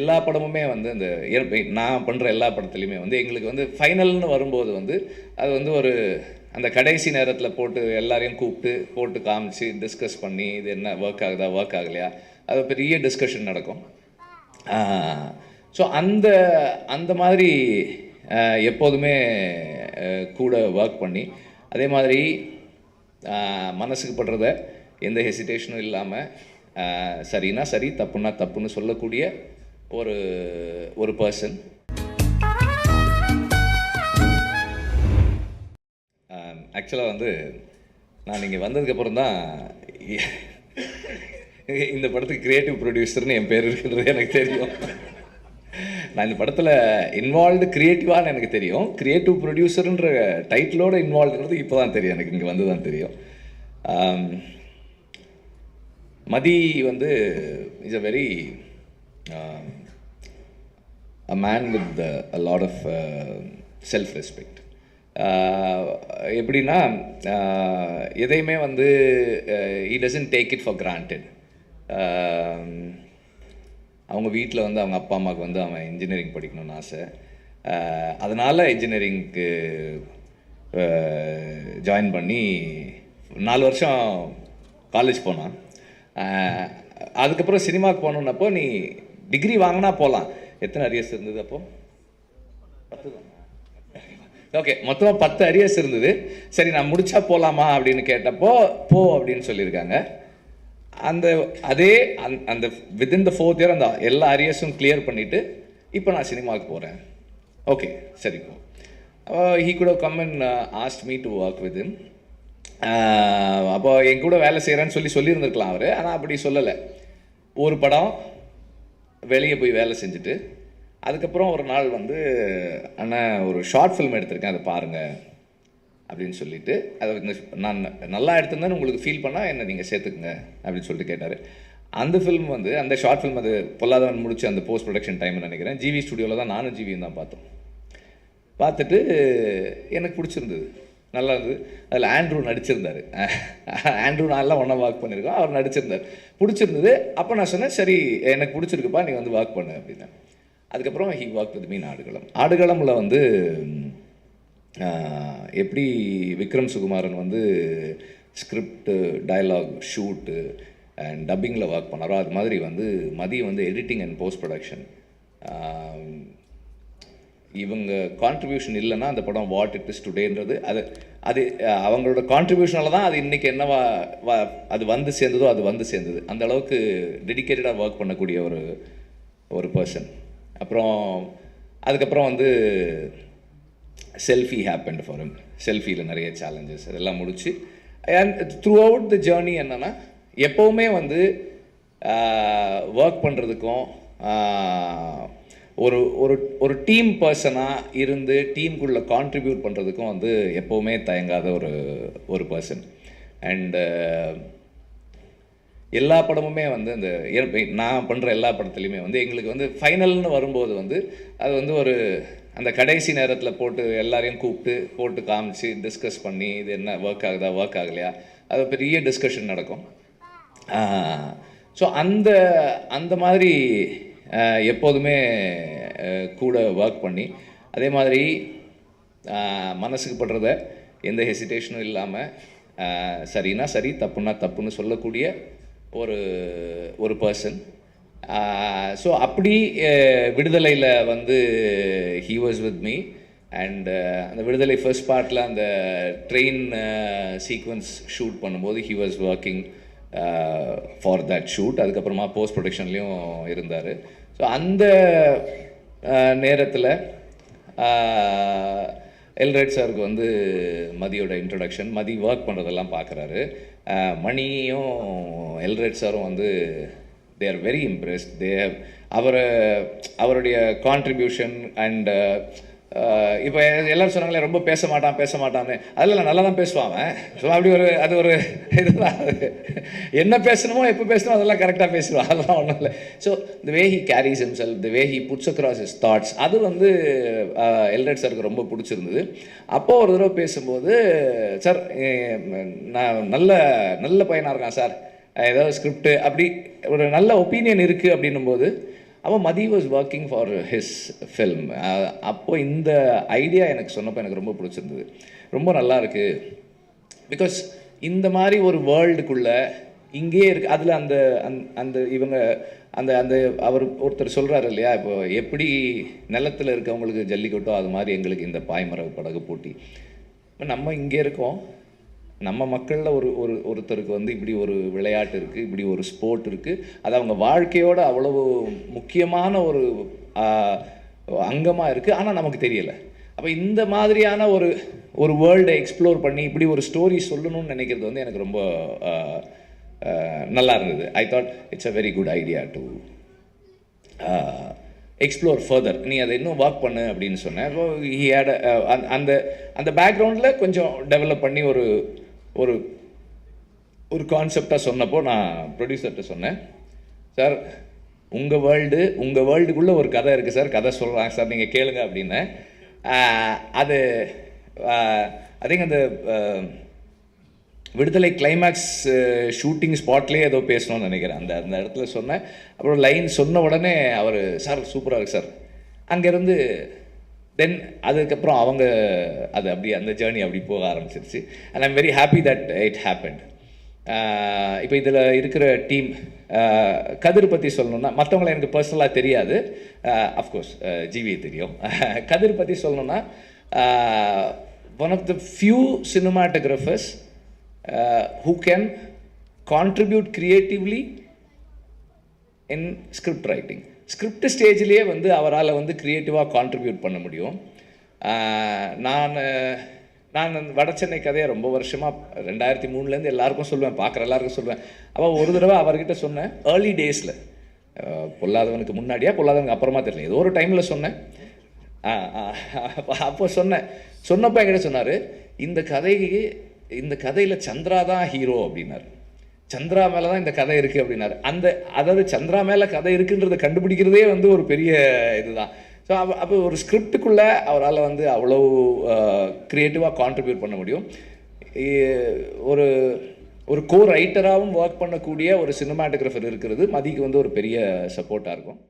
எல்லா படமுமே வந்து இந்த இயற்பை நான் பண்ணுற எல்லா படத்துலையுமே வந்து எங்களுக்கு வந்து ஃபைனல்னு வரும்போது வந்து அது வந்து ஒரு அந்த கடைசி நேரத்தில் போட்டு எல்லாரையும் கூப்பிட்டு போட்டு காமிச்சு டிஸ்கஸ் பண்ணி இது என்ன ஒர்க் ஆகுதா ஒர்க் ஆகலையா அது பெரிய டிஸ்கஷன் நடக்கும். ஸோ அந்த அந்த மாதிரி எப்போதுமே கூட ஒர்க் பண்ணி அதே மாதிரி மனசுக்கு படுறத எந்த ஹெசிடேஷனும் இல்லாமல் சரின்னா சரி தப்புன்னா தப்புன்னு சொல்லக்கூடிய ஒரு ஒரு பர்சன் um, ஆக்சுவலாக வந்து நான் இங்கே வந்ததுக்கப்புறம் தான் இந்த படத்துக்கு கிரியேட்டிவ் ப்ரொடியூசர்னு என் பேர் இருக்கிறது எனக்கு தெரியும். நான் இந்த படத்தில் இன்வால்வ்டு கிரியேட்டிவான்னு எனக்கு தெரியும். க்ரியேட்டிவ் ப்ரொடியூசருன்ற டைட்டிலோட இன்வால்வ்ங்கிறது இப்போ தான் தெரியும். எனக்கு இங்கே வந்து தான் தெரியும் um, மதி வந்து is a very a man with uh, a lot of uh, uh எப்படின்னா uh, எதையுமே வந்து he doesn't take it for granted அவங்க வீட்டில் வந்து அவங்க அப்பா அம்மாவுக்கு வந்து அவன் இன்ஜினியரிங் படிக்கணும்னு ஆசை. அதனால் இன்ஜினியரிங்க்கு ஜாயின் பண்ணி நாலு வருஷம் காலேஜ் போனான். Uh, அதுக்கப்புறம் சினிமாவுக்கு போகணுன்னப்போ நீ டிகிரி வாங்கினா போகலாம் எத்தனை அரியர்ஸ் இருந்தது அப்போ? பத்து தான் ஓகே மொத்தமாக பத்து அரியர்ஸ் இருந்தது. சரி நான் முடிச்சா போகலாமா அப்படின்னு கேட்டப்போ போ அப்படின்னு சொல்லியிருக்காங்க. அந்த அதே அந் அந்த வித்தின் த ஃபோர்த் இயர் அந்த எல்லா அரியர்ஸும் கிளியர் பண்ணிவிட்டு இப்போ நான் சினிமாவுக்கு போகிறேன் ஓகே சரி போ. ஹீ கூட come and asked me to work with him அப்போ என் கூட வேலை செய்கிறேன்னு சொல்லி சொல்லியிருந்திருக்கலாம் அவர் ஆனால் அப்படி சொல்லலை. ஒரு படம் வெளியே போய் வேலை செஞ்சுட்டு அதுக்கப்புறம் ஒரு நாள் வந்து அண்ணா ஒரு ஷார்ட் ஃபிலிம் எடுத்திருக்கேன் அதை பாருங்கள் அப்படின்னு சொல்லிட்டு அதை நான் நல்லா எடுத்திருந்தேன்னு உங்களுக்கு ஃபீல் பண்ணால் என்னை நீங்கள் சேர்த்துக்குங்க அப்படின்னு சொல்லிட்டு கேட்டார். அந்த ஃபிலிம் வந்து அந்த ஷார்ட் ஃபிலிம் அது பொல்லாதவன் முடிச்சு அந்த போஸ்ட் ப்ரொடக்ஷன் டைம்னு நினைக்கிறேன். ஜிவி ஸ்டுடியோவில் தான் நானும் ஜிவியும் தான் பார்த்தோம். பார்த்துட்டு எனக்கு பிடிச்சிருந்தது. நல்லா இருந்தது. அதில் ஆண்ட்ரூ நடிச்சிருந்தார். ஆண்ட்ரூ நான்லாம் ஒன்றா ஒர்க் பண்ணியிருக்கோம். அவர் நடிச்சிருந்தார். பிடிச்சிருந்தது. அப்போ நான் சொன்னேன் சரி எனக்கு பிடிச்சிருக்குப்பா நீ வந்து ஒர்க் பண்ணு அப்படின்னு அதுக்கப்புறம் he work with me in Aadukalam. ஆடுகளமில் வந்து எப்படி விக்ரம் சுகுமாரன் வந்து ஸ்கிரிப்டு டயலாக் ஷூட்டு அண்ட் டப்பிங்கில் ஒர்க் பண்ணாரோ அது மாதிரி வந்து மதியம் வந்து எடிட்டிங் அண்ட் போஸ்ட் ப்ரொடக்ஷன் இவங்க கான்ட்ரிபியூஷன் இல்லைன்னா அந்த படம் வாட் இட் இஸ் டுடேன்றது அது அது அவங்களோட கான்ட்ரிபியூஷனால தான் அது இன்றைக்கி என்னவா வா அது வந்து சேர்ந்ததோ அது வந்து சேர்ந்தது. அந்த அளவுக்கு டெடிக்கேட்டடாக ஒர்க் பண்ணக்கூடிய ஒரு ஒரு பர்சன் அப்புறம் அதுக்கப்புறம் வந்து செல்ஃபி ஹேப்பன் ஃபார் him. செல்ஃபியில் நிறைய சேலஞ்சஸ் இதெல்லாம் முடிச்சு and throughout the journey என்னென்னா எப்போவுமே வந்து ஒர்க் பண்ணுறதுக்கும் ஒரு ஒரு ஒரு டீம் பர்சனாக இருந்து டீமுக்குள்ளே கான்ட்ரிபியூட் பண்ணுறதுக்கும் வந்து எப்போவுமே தயங்காத ஒரு ஒரு பர்சன் அண்டு எல்லா படமுமே வந்து அந்த நான் பண்ணுற எல்லா படத்துலையுமே வந்து எங்களுக்கு வந்து ஃபைனல்னு வரும்போது வந்து அது வந்து ஒரு அந்த கடைசி நேரத்தில் போட்டு எல்லாரையும் கூப்பிட்டு போட்டு காமிச்சு டிஸ்கஸ் பண்ணி இது என்ன ஒர்க் ஆகுதா ஒர்க் ஆகலையா? அது பெரிய டிஸ்கஷன் நடக்கும். ஸோ அந்த அந்த மாதிரி எப்போதுமே கூட ஒர்க் பண்ணி அதே மாதிரி மனசுக்கு படுறத எந்த ஹெசிடேஷனும் இல்லாமல் சரின்னா சரி தப்புன்னா தப்புன்னு சொல்லக்கூடிய ஒரு ஒரு பர்சன் ஸோ அப்படி விடுதலையில் வந்து he was with me and அந்த விடுதலை ஃபர்ஸ்ட் பார்ட்டில் அந்த ட்ரெயின் சீக்வன்ஸ் ஷூட் பண்ணும்போது he was working for that shoot அதுக்கப்புறமா போஸ்ட் ப்ரொடக்ஷன்லேயும் இருந்தார். ஸோ அந்த நேரத்தில் எல்ரைட் சாருக்கு வந்து மதியோட இன்ட்ரொடக்ஷன் மதி ஒர்க் பண்ணுறதெல்லாம் பார்க்குறாரு மணியும் எல்ரைட் சாரும் வந்து they are very impressed they அவரை அவருடைய கான்ட்ரிபியூஷன் அண்ட் இப்போ எல்லாரும் சொன்னாங்களே ரொம்ப பேச மாட்டான் பேச மாட்டான்னு அதில் நல்லா தான் பேசுவான் ஸோ அப்படி ஒரு அது ஒரு இதுதான். என்ன பேசணுமோ எப்போ பேசணுமோ அதெல்லாம் கரெக்டாக பேசுவான் அதெல்லாம் ஒன்றும் இல்லை. So the way he carries self the way he puts across his thoughts அது வந்து எல்ரட் சாருக்கு ரொம்ப பிடிச்சிருந்தது. அப்போ ஒரு தடவை பேசும்போது சார் நான் நல்ல நல்ல பையனாக இருக்கான் சார் ஏதாவது ஸ்கிரிப்ட் அப்படி ஒரு நல்ல ஒப்பீனியன் இருக்குது அப்படின்னும் போது அப்போ Mathi was working for his film அப்போது இந்த ஐடியா எனக்கு சொன்னப்போ எனக்கு ரொம்ப பிடிச்சிருந்தது. ரொம்ப நல்லா இருக்குது பிகாஸ் இந்த மாதிரி ஒரு வேர்ல்டுக்குள்ளே இங்கேயே இருக்கு. அதில் அந்த அந்த- அந்த இவங்க அந்த அந்த அவர் ஒருத்தர் சொல்கிறாரு இல்லையா? இப்போ எப்படி நிலத்தில் இருக்கவங்களுக்கு ஜல்லிக்கட்டோ அது மாதிரி எங்களுக்கு இந்த பாய்மர படகு போட்டி. இப்போ நம்ம இங்கே இருக்கோம். நம்ம மக்களில் ஒரு ஒரு ஒருத்தருக்கு வந்து இப்படி ஒரு விளையாட்டு இருக்குது இப்படி ஒரு ஸ்போர்ட் இருக்குது அது அவங்க வாழ்க்கையோட அவ்வளவு முக்கியமான ஒரு அங்கமாக இருக்குது ஆனால் நமக்கு தெரியலை. அப்போ இந்த மாதிரியான ஒரு ஒரு வேர்ல்டை எக்ஸ்ப்ளோர் பண்ணி இப்படி ஒரு ஸ்டோரி சொல்லணும்னு நினைக்கிறது வந்து எனக்கு ரொம்ப நல்லா இருந்தது. I thought it's a very good idea to explore further நீ அதை இன்னும் ஒர்க் பண்ணு அப்படின்னு சொன்னேன். ஹி ஹேட் அந்த அந்த பேக்ரவுண்டில் கொஞ்சம் டெவலப் பண்ணி ஒரு ஒரு ஒரு கான்செப்டாக சொன்னப்போ நான் ப்ரொடியூசர்கிட்ட சொன்னேன். சார் உங்கள் வேர்ல்டு உங்கள் வேர்ல்டுக்குள்ளே ஒரு கதை இருக்குது சார் கதை சொல்கிறாங்க சார் நீங்கள் கேளுங்க அப்படின்னேன் அது ஐ திங்க் அந்த விடுதலை கிளைமேக்ஸ் ஷூட்டிங் ஸ்பாட்லேயே ஏதோ பேசணும்னு நினைக்கிறேன். அந்த அந்த இடத்துல சொன்னேன். அப்புறம் லைன் சொன்ன உடனே அவர் சார் சூப்பராக இருக்கு சார் அங்கேருந்து தென் அதுக்கப்புறம் அவங்க அது அப்படி அந்த ஜேர்னி அப்படி போக ஆரம்பிச்சிருச்சு. And I'm very happy that it happened இப்போ இதில் இருக்கிற டீம் கதிர் பற்றி சொல்லணும்னா மற்றவங்கள எனக்கு பர்சனலாக தெரியாது. அஃப்கோர்ஸ் ஜிவி தெரியும். கதிர் பற்றி சொல்லணும்னா one of the few cinematographers who can contribute creatively in script writing script ஸ்டேஜ்லேயே வந்து அவரால் வந்து க்ரியேட்டிவாக கான்ட்ரிபியூட் பண்ண முடியும். நான் நான் அந்த வட சென்னை கதையை ரொம்ப வருஷமாக ரெண்டாயிரத்தி மூணுலேருந்து எல்லாருக்கும் சொல்லுவேன் பார்க்குற எல்லாருக்கும் சொல்லுவேன் அப்போ ஒரு தடவை அவர்கிட்ட சொன்னேன் ஏர்லி டேஸில் பொல்லாதவனுக்கு முன்னாடியா பொல்லாதவனுக்கு அப்புறமா தெரியல. ஏதோ ஒரு டைமில் சொன்னேன். ஆ, அப்போ சொன்னேன். சொன்னப்போ என்கிட்ட சொன்னார் இந்த கதைக்கு இந்த கதையில் சந்திரா தான் ஹீரோ அப்படின்னாரு. சந்திரா மேலே தான் இந்த கதை இருக்குது அப்படின்னாரு. அந்த அதாவது சந்திரா மேலே கதை இருக்குன்றதை கண்டுபிடிக்கிறதே வந்து ஒரு பெரிய இதுதான். ஸோ அப்போ அப்போ ஒரு ஸ்கிரிப்டுக்குள்ளே அவரால் வந்து அவ்வளோ க்ரியேட்டிவாக கான்ட்ரிபியூட் பண்ண முடியும். ஒரு ஒரு கோ ரைட்டராகவும் ஒர்க் பண்ணக்கூடிய ஒரு சினிமாட்டோகிராஃபர் இருக்கிறது. மதிக்கு வந்து ஒரு பெரிய சப்போர்ட்டாக இருக்கும்.